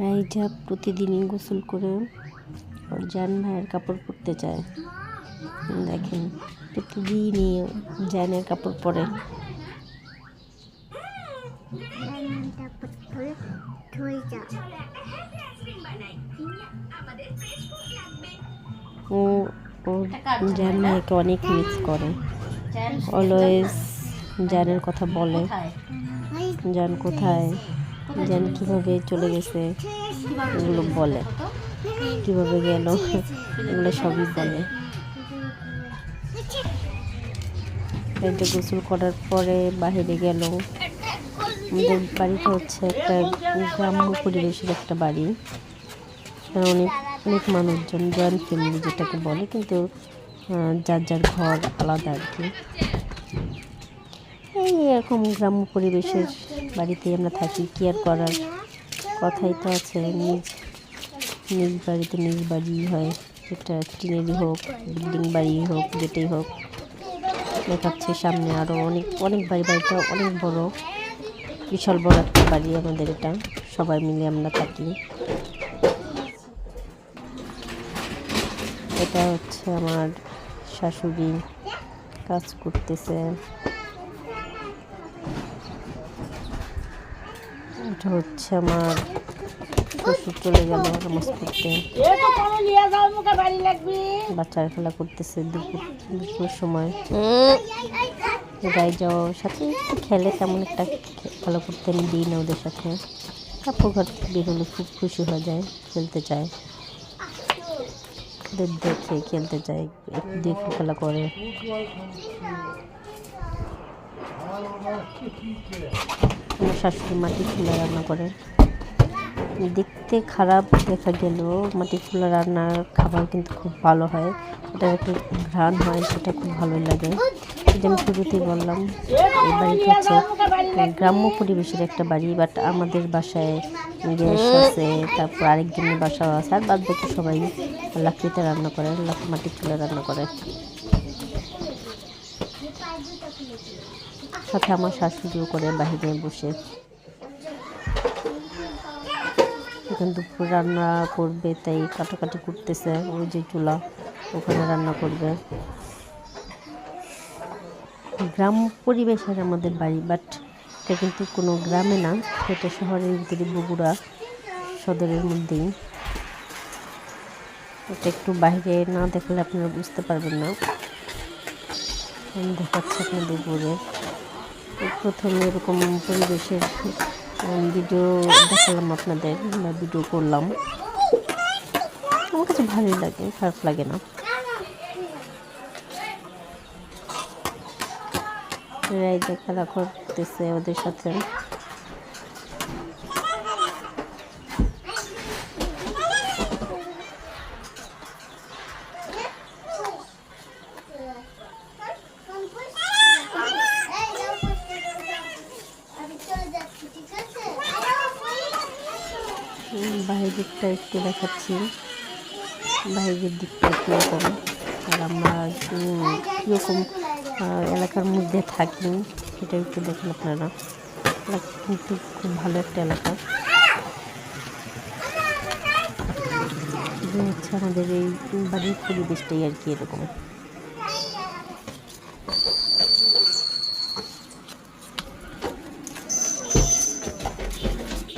রাইজা প্রতিদিনই গোসল করে ওর জান ভাইয়ের কাপড় পরতে চায় দেখেন, প্রতিদিনই জানের কাপড় পরে। ও ও জান ভাইকে অনেক মিস করে। অলওয়েজ জানের কথা বলে। জান কোথায়? জান কীভাবে চলে গেছে, এগুলো বলে। কীভাবে গেল, এগুলো সবই বলে। এটা গোসল করার পরে বাইরে গেল। আমাদের বাড়িটা হচ্ছে একটা গ্রাম্য পরিবেশের একটা বাড়ি। অনেক অনেক মানুষজন, জয়েন্ট ফ্যামিলি যেটাকে বলে, কিন্তু যার যার ঘর আলাদা আর কি। এই এরকম গ্রাম্য পরিবেশের বাড়িতেই আমরা থাকি, কি আর করার? কথাই তো আছে, নিজ নিজ বাড়িতে নিজ বাড়ি হয়। সেটা টিনেরই হোক, বিল্ডিং বাড়ি হোক, যেটাই হোক। দেখাচ্ছে সামনে আরও অনেক অনেক বাড়ি, বাড়িটা অনেক বড়। বিশাল বড় একটা বাড়ি আমাদের এটা, সবাই মিলে আমরা থাকি। এটা হচ্ছে আমার শাশুড়ি কাজ করতেছে। এটা হচ্ছে আমার শ্বশুর চলে গেল নামাজ পড়তে বাচ্চারা খেলা করতেছে দুপুর দুপুর সময়। গায়ে যাওয়ার সাথে খেলে, তেমন একটা খেলা করতে আমি দিই না ওদের সাথে। কাপড় ঘর থেকে বের হলে খুব খুশি হয়ে যায়, খেলতে চায়। ওদের দেখে খেলতে চায় দেখে খেলা করে। আমার শাশুড়ি মাটি চুলা রান্না করে। দেখতে খারাপ দেখা গেলেও মাটি চুলা রান্নার খাবার কিন্তু খুব ভালো হয়। এটার একটু ঘ্রাণ হয়, সেটা খুব ভালোই লাগে। এই যে আমি শুরুতেই বললাম, এই বাড়িটা হচ্ছে গ্রাম্য পরিবেশের একটা বাড়ি বাট আমাদের বাসায় গ্যাস আছে, তারপর আরেকজনের বাসাও আছে, আর বাদ বাকি সবাই লাকড়িতে রান্না করে মাটির চুলা রান্না করে। সাথে আমার শাশুড়িও করে বাহিরে বসে। এখন দুপুর রান্না করবে, তাই কাটাকাটি করতেছে ওই যে চুলা, ওখানে রান্না করবে। গ্রাম পরিবেশের আমাদের বাড়ি বাট এটা কিন্তু কোনো গ্রামে না, এটা শহরের ভিতরে বগুড়া সদরের মধ্যেই। এটা একটু বাইরে না দেখলে আপনারা বুঝতে পারবেন না। আমি দেখাচ্ছি আপনাদের বলে প্রথমে এরকম পরিবেশের ভিডিও দেখালাম আপনাদের বা ভিডিও করলাম। আমার কাছে ভালোই লাগে, খারাপ লাগে না। রাইজা খেলা করতেছে ওদের সাথে। বাইরের দিকটা একটু দেখাচ্ছি। বাইরের দিকটা কীরকম আর আমরা কীরকম এলাকার মধ্যে থাকি, সেটা একটু দেখেন আপনারা। কিন্তু খুব ভালো একটা এলাকা। হচ্ছে আমাদের এই বাড়ির পরিবেশটাই আর কি এরকম।